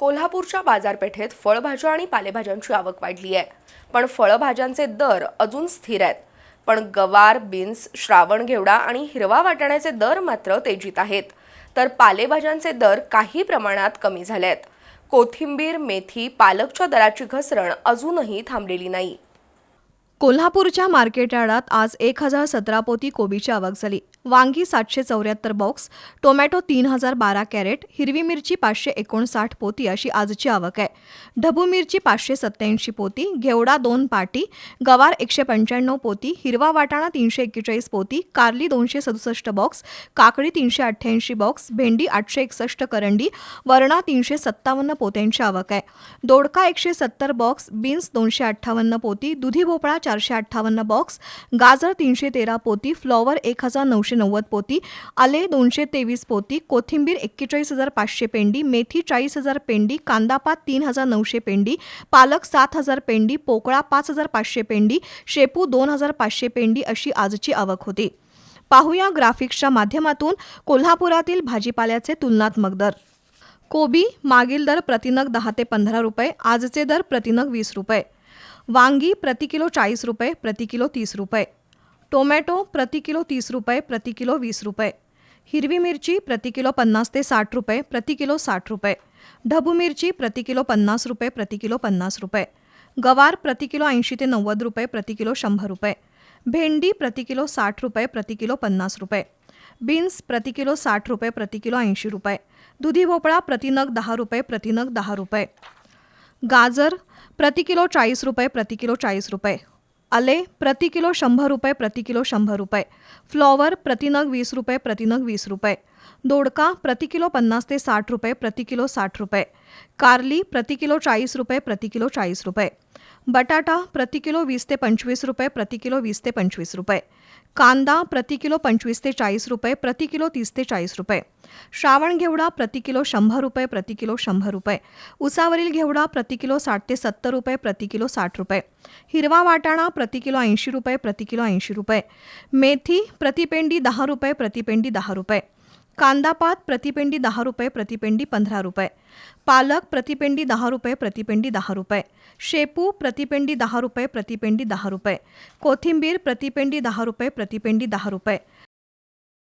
कोल्हापूरच्या बाजारपेठेत फळभाज्या आणि पालेभाज्यांची आवक वाढली आहे. पण फळभाज्यांचे दर अजून स्थिर आहेत. पण गवार बीन्स श्रावण घेवडा आणि हिरवा वाटाण्याचे दर मात्र तेजीत आहेत. तर पालेभाज्यांचे दर काही प्रमाणात कमी झाले आहेत कोथिंबीर मेथी पालकच्या दराची घसरण अजूनही थांबलेली नाही. कोल्हापूरच्या मार्केट यार्डात आज एक हजार सतरा पोती कोबीची आवक झाली. वांगी सातशे चौऱ्याहत्तर बॉक्स टोमॅटो तीन हजार बारा कॅरेट हिरवी मिरची पाचशे एकोणसाठ पोती अशी आजची आवक आहे. ढबू मिरची पाचशे सत्त्याऐंशी पोती घेवडा दोन पाटी गवार एकशे पंच्याण्णव पोती हिरवा वाटाणा तीनशे एक्केचाळीस पोती कारली दोनशे सदुसष्ट बॉक्स काकडी तीनशे अठ्ठ्याऐंशी बॉक्स भेंडी आठशे एकसष्ट करंडी वरणा तीनशे सत्तावन्न पोत्यांची आवक आहे. दोडका एकशे सत्तर बॉक्स बीन्स दोनशे अठ्ठावन्न पोती दुधी भोपळा चारशे अठ्ठावन्न बॉक्स गाजर तीनशे तेरा पोती फ्लॉवर एक हजार नऊशे नव्वद पोती आले दोनशे तेवीस पोती कोथिंबीर एक्केचाळीस हजार पाचशे पेंडी मेथी चाळीस हजार पेंडी कांदापात तीन हजार नऊशे पेंडी पालक सात हजार पेंडी पोकळा पाच हजार पाचशे पेंडी शेपू दोन हजार पाचशे पेंडी अशी आजची आवक होती. पाहूया ग्राफिक्सच्या माध्यमातून कोल्हापुरातील भाजीपाल्याचे तुलनात्मक दर. कोबी मागील दर प्रतिनग दहा ते पंधरा रुपये आजचे दर प्रतिनग वीस रुपये. वांगी प्रति किलो चाळीस रुपये प्रति किलो तीस रुपये टोमॅटो प्रति किलो तीस रुपये प्रति किलो वीस रुपये हिरवी मिरची प्रति किलो पन्नास ते साठ रुपये प्रति किलो साठ रुपये ढबू मिरची प्रति किलो पन्नास रुपये प्रति किलो पन्नास रुपये गवार प्रति किलो ऐंशी ते नव्वद रुपये प्रति किलो शंभर रुपये भेंडी प्रति किलो साठ रुपये प्रति किलो पन्नास रुपये बीन्स प्रति किलो साठ रुपये प्रति किलो ऐंशी रुपये दुधी भोपळा प्रतिनग दहा रुपये प्रतिनग दहा रुपये गाजर, प्रति किलो चाळीस रुपये, प्रति किलो चाळीस रुपये. आले, प्रति किलो शंभर रुपये, प्रति किलो शंभर रुपये. फ्लॉवर प्रतिनग वीस रुपये प्रतिनग वीस रुपये. दोडका, प्रति किलो पन्नास ते साठ रुपये, प्रति किलो साठ रुपये. कारली, प्रति किलो चाळीस रुपये, प्रति किलो चाळीस रुपये. बटाटा प्रति किलो वीस ते पंचवीस रुपये प्रति किलो वीस ते पंचवीस रुपये कांदा प्रति किलो पंचवीस ते चाळीस रुपये प्रति किलो तीस ते चाळीस रुपये श्रावण घेवडा प्रति किलो शंभर रुपये प्रति किलो शंभर रुपये उसावरील घेवडा प्रति किलो साठ ते सत्तर रुपये प्रति किलो साठ रुपये हिरवा वाटाणा प्रति किलो ऐंशी रुपये प्रति किलो ऐंशी रुपये मेथी प्रतिपेंडी दहा रुपये प्रतिपेंडी दहा रुपये कांदापात प्रतिपेंडी दहा रुपये प्रतिपेंडी पंधरा रुपये. पालक प्रतिपेंडी दहा रुपये प्रतिपेंडी दहा रुपये. शेपू प्रतिपेंडी दहा रुपये प्रतिपेंडी दहा रुपये. कोथिंबीर प्रतिपेंडी दहा रुपये प्रतिपेंडी दहा रुपये.